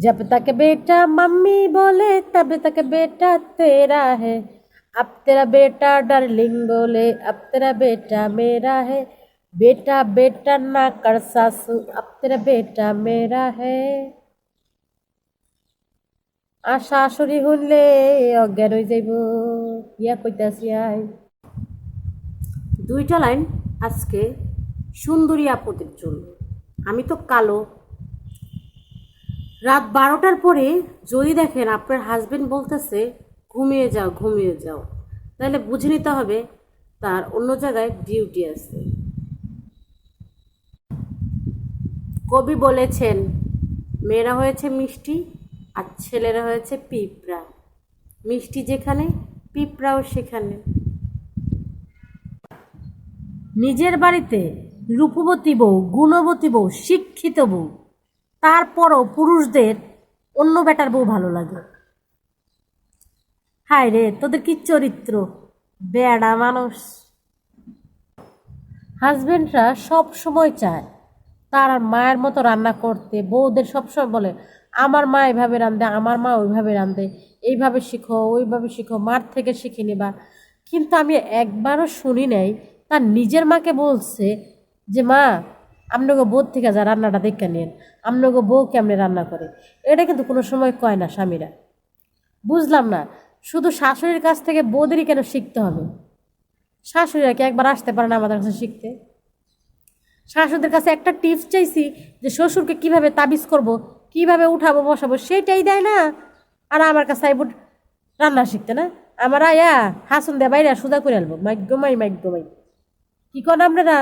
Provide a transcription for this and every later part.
जब तक बेटा मम्मी बोले तब तक बेटा तेरा है अब तेरा बेटा डार्लिंग बोले अब तेरा बेटा मेरा है बेटा बेटा ना कर सासू अब तेरा बेटा मेरा है আর শাশুড়ি হইলে অজ্ঞান হয়ে যাইব ইয়া কইতাছি আই দুইটা লাইন আজকে সুন্দরী আপদের জন্য আমি তো কালো রাত বারোটার পরে যদি দেখেন আপনার হাজবেন্ড বলতেছে, ঘুমিয়ে যাও ঘুমিয়ে যাও। তাহলে বুঝে নিতে হবে তার অন্য জায়গায় ডিউটি আছে। কবি বলেছেন, মেয়েরা হয়েছে মিষ্টি আর ছেলেরা হয়েছে পিঁপড়া। মিষ্টি যেখানে, পিঁপড়াও সেখানে। নিজের বাড়িতে রূপবতী বউ, গুণবতী বউ, শিক্ষিত বউ তারপরও পুরুষদের অন্য বেটার বউ ভালো লাগে। হায় রে, তোদের কি চরিত্র? বেড়া মানুষ। হাজবেন্ডরা সব সময় চায় তার মায়ের মতো রান্না করতে। বউদের সবসময় বলে, আমার মা এভাবে রান্ধে আমার মা ওইভাবে রান্ধে এইভাবে শিখো, ওইভাবে শিখো, মার থেকে শিখে নিবা। কিন্তু আমি একবারও শুনি নাই, তার নিজের মাকে বলছে যে, মা আপনাকে বউ থেকে যা রান্নাটা দেখে নিন আপনাকে বউ কেমনে রান্না করে? এটা কিন্তু কোনো সময় কয় না স্বামীরা। বুঝলাম না, শুধু শাশুড়ির কাছ থেকে বৌদেরই কেন শিখতে হবে? শাশুড়িরা কি একবার আসতে পারে না আমাদের কাছে শিখতে? শাশুড়িদের কাছে একটা টিপস চাইছি যে শ্বশুরকে কীভাবে তাবিজ করব, কীভাবে উঠাবো, বসাবো সেটাই দেয় না। আর আমার কাছে আইব রান্না শিখতে না? আমার আয়া হাসুন দে বাইরে সুদা করে আলবো মাইগ্য মাই মাইগ্য মাই। কি করেন আপনারা?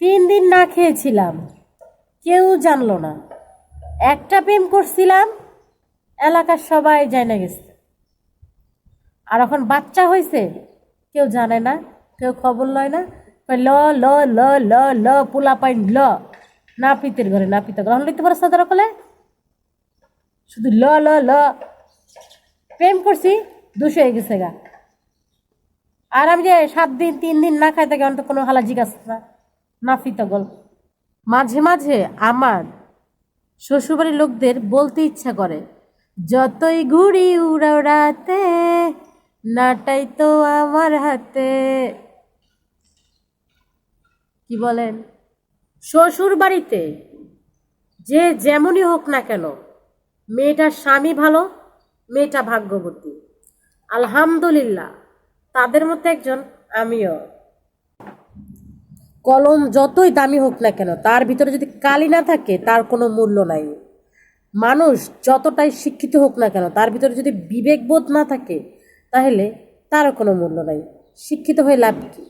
তিন দিন না খেয়েছিলাম। কেউ জানলো না। একটা প্রেম করছিলাম, এলাকার সবাই জানা গেছে। আর এখন বাচ্চা হয়েছে কেউ জানে না, কেউ খবর লয় না। ল ল ল ল ল, পোলা পাইন, ল। না পিতের ঘরে না পিতের ঘরে। এখন লিখতে পারো সাদারা কলে? শুধু ল ল ল। প্রেম করছি দুশো হয়ে গেছে গা। আর আমি যে সাত দিন, তিন দিন না খাই থাকি অন্তত কোনো হালা জিজ্ঞাসা না না ফিতা গল মাঝে মাঝে আমার শ্বশুরবাড়ির লোকদের বলতে ইচ্ছা করে, যতই ঘুড়ি উড়াতে নাটাই তো আমার হাতে। কি বলেন? শ্বশুর বাড়িতে যে যেমনই হোক না কেন, মেয়েটার স্বামী ভালো, মেয়েটা ভাগ্যবতী। আলহামদুলিল্লাহ, তাদের মধ্যে একজন আমিও। কলম যতই দামি হোক না কেন, তার ভিতরে যদি কালি না থাকে, তার কোনো মূল্য নাই। মানুষ যতটাই শিক্ষিত হোক না কেন, তার ভিতরে যদি বিবেকবোধ না থাকে, তাহলে তারও কোনো মূল্য নাই। শিক্ষিত হয়ে লাভ কী?